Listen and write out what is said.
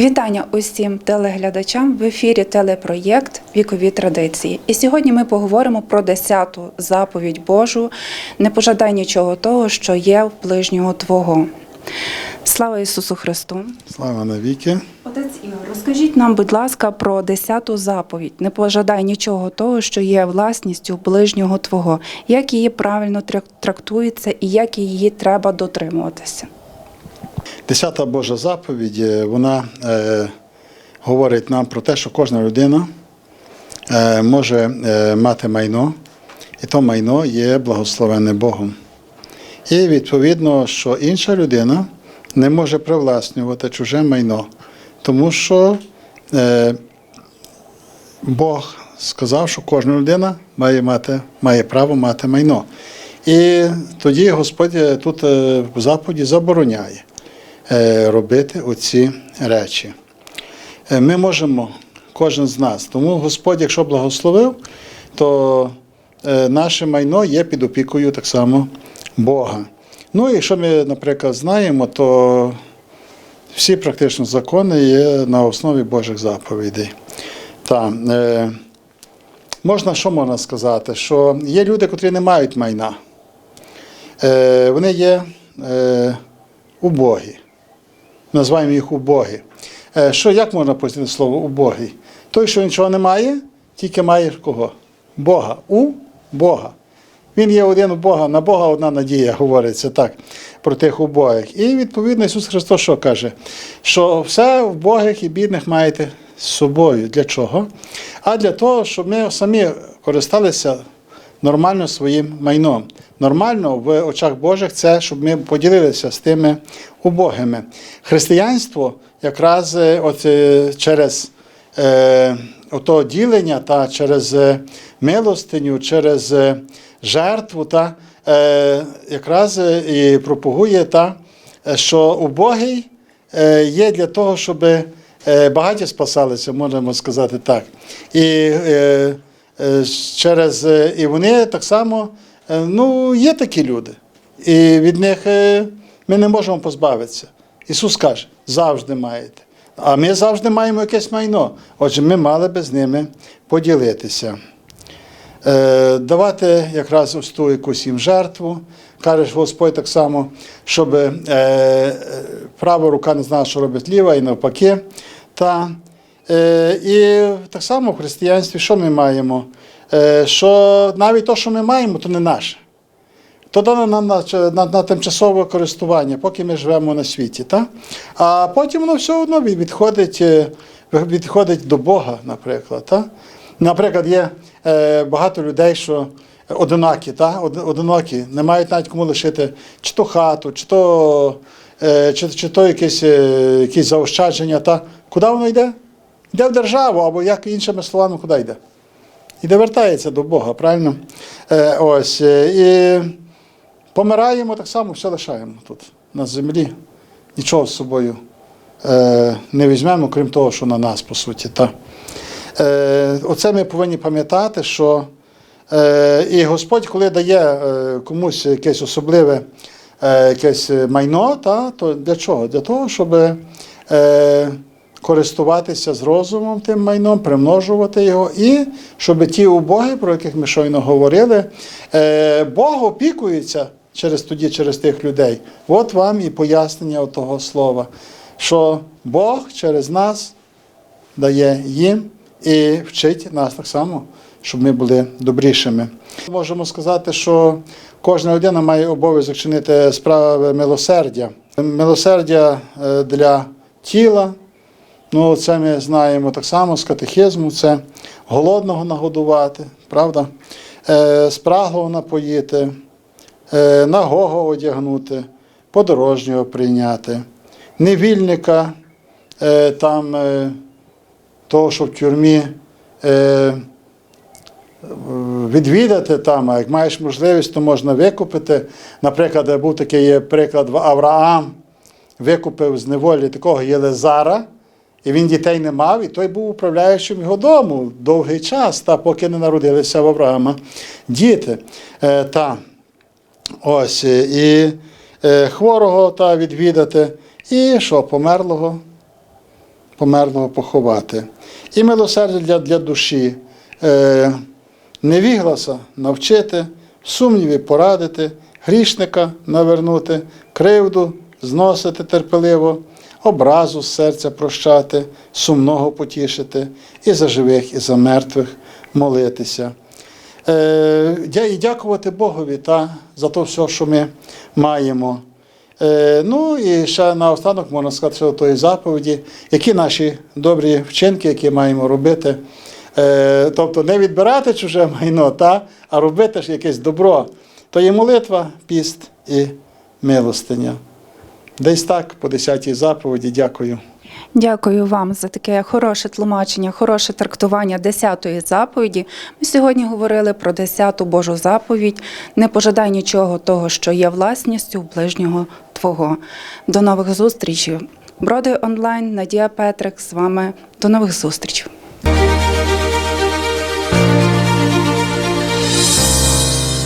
Вітання усім телеглядачам в ефірі телепроєкт Вікові традиції. І сьогодні ми поговоримо про десяту заповідь Божу не пожадай нічого того, що є в ближнього Твого. Слава Ісусу Христу! Слава навіки. Отець Ігор, розкажіть нам, будь ласка, про десяту заповідь. Не пожадай нічого того, що є власністю ближнього Твого. Як її правильно трак- трактується і як її треба дотримуватися? Десята Божа заповідь, е, вона е, говорить нам про те, що кожна людина е, може е, мати майно, і то майно є благословенне Богом. І відповідно, що інша людина не може привласнювати чуже майно, тому що е, Бог сказав, що кожна людина має, мати, має право мати майно. І тоді Господь е, тут е, в заповіді забороняє робити оці речі. Е, Ми можемо, кожен з нас. Тому Господь, якщо благословив, то е, наше майно є під опікою так само Бога. Ну, якщо ми, наприклад, знаємо, то всі практично закони є на основі Божих заповідей. Та, е, можна, що можна сказати? Що є люди, котрі не мають майна. Е, вони є е, убогі. Називаємо їх убогі. Е, що, як можна пояснити слово убогий? Той, що нічого не має, тільки має кого? Бога. У Бога. Він є один у Бога, на Бога одна надія, говориться так, про тих убогих. І відповідно Ісус Христос що каже? Що все вбогих і бідних маєте з собою. Для чого? А для того, щоб ми самі користалися нормально своїм майном. Нормально в очах Божих це, щоб ми поділилися з тими убогими. Християнство якраз е, от, е, через е, ото ділення та через е, милостиню, через жертву, та, е, якраз і пропагує, та, що убогий є для того, щоб багаті спасалися, можемо сказати так. І, е, через, е, і вони так само, е, ну, є такі люди. І від них е, ми не можемо позбавитися. Ісус каже, завжди маєте. А ми завжди маємо якесь майно. Отже, ми мали би з ними поділитися. Е, давати якраз ось ту якусь їм жертву. Каже Господь так само, щоб е, е, права рука не знала, що робить ліва, і навпаки. Та, е, і так само в християнстві, що ми маємо? Е, що навіть те, що ми маємо, то не наше. То дано нам на, на, на тимчасове користування, поки ми живемо на світі. Та? А потім воно все одно відходить, е, відходить до Бога, наприклад. Та? Наприклад, є е, багато людей, що одинакі, та? од- одинокі, не мають навіть кому лишити чи то хату, чи то, е, чи, чи то якісь, е, якісь заощадження. Та? Куди воно йде? Йде в державу, або як іншими словами, куди йде? Іде вертається до Бога, правильно? Е, ось, е, і помираємо так само, все лишаємо тут, на землі. Нічого з собою е, не візьмемо, крім того, що на нас, по суті. Та. Е, оце ми повинні пам'ятати, що е, і Господь, коли дає е, комусь якесь особливе е, якесь майно, та, то для чого? Для того, щоб е, користуватися з розумом тим майном, примножувати його, і щоб ті убоги, про яких ми щойно говорили, е, Бог опікується через тоді, через тих людей. От вам і пояснення того слова, що Бог через нас дає їм і вчить нас так само, щоб ми були добрішими. Можемо сказати, що кожна людина має обов'язок чинити справи милосердя. Милосердя е, для тіла. Ну, це ми знаємо так само з катехизму, це голодного нагодувати, правда? Е, спраглого напоїти, е, нагого одягнути, подорожнього прийняти, невільника е, там. Е, того, що в тюрмі е, відвідати там, а як маєш можливість, то можна викупити. Наприклад, був такий приклад Авраам, викупив з неволі такого Єлизара, і він дітей не мав, і той був управляючим його дому довгий час, та поки не народилися в Авраама діти. Е, та, ось, е, і е, хворого та відвідати, і що, померлого померлого поховати. І милосердя для, для душі, е, невігласа навчити, сумніві порадити, грішника навернути, кривду зносити терпеливо, образу серця прощати, сумного потішити, і за живих, і за мертвих молитися. Е, і дякувати Богові та, за те все, що ми маємо. Е, ну і ще наостанок можна сказати що тої заповіді, які наші добрі вчинки, які маємо робити. Е, тобто не відбирати чуже майно, та, а робити ж якесь добро. То є молитва, піст і милостиня. Десь так, по 10 заповіді, дякую. Дякую вам за таке хороше тлумачення, хороше трактування 10-ї заповіді. Ми сьогодні говорили про 10-ту Божу заповідь. Не пожадай нічого того, що є власністю ближнього Твого. До нових зустрічей. Броди онлайн, Надія Петрик з вами. До нових зустрічей.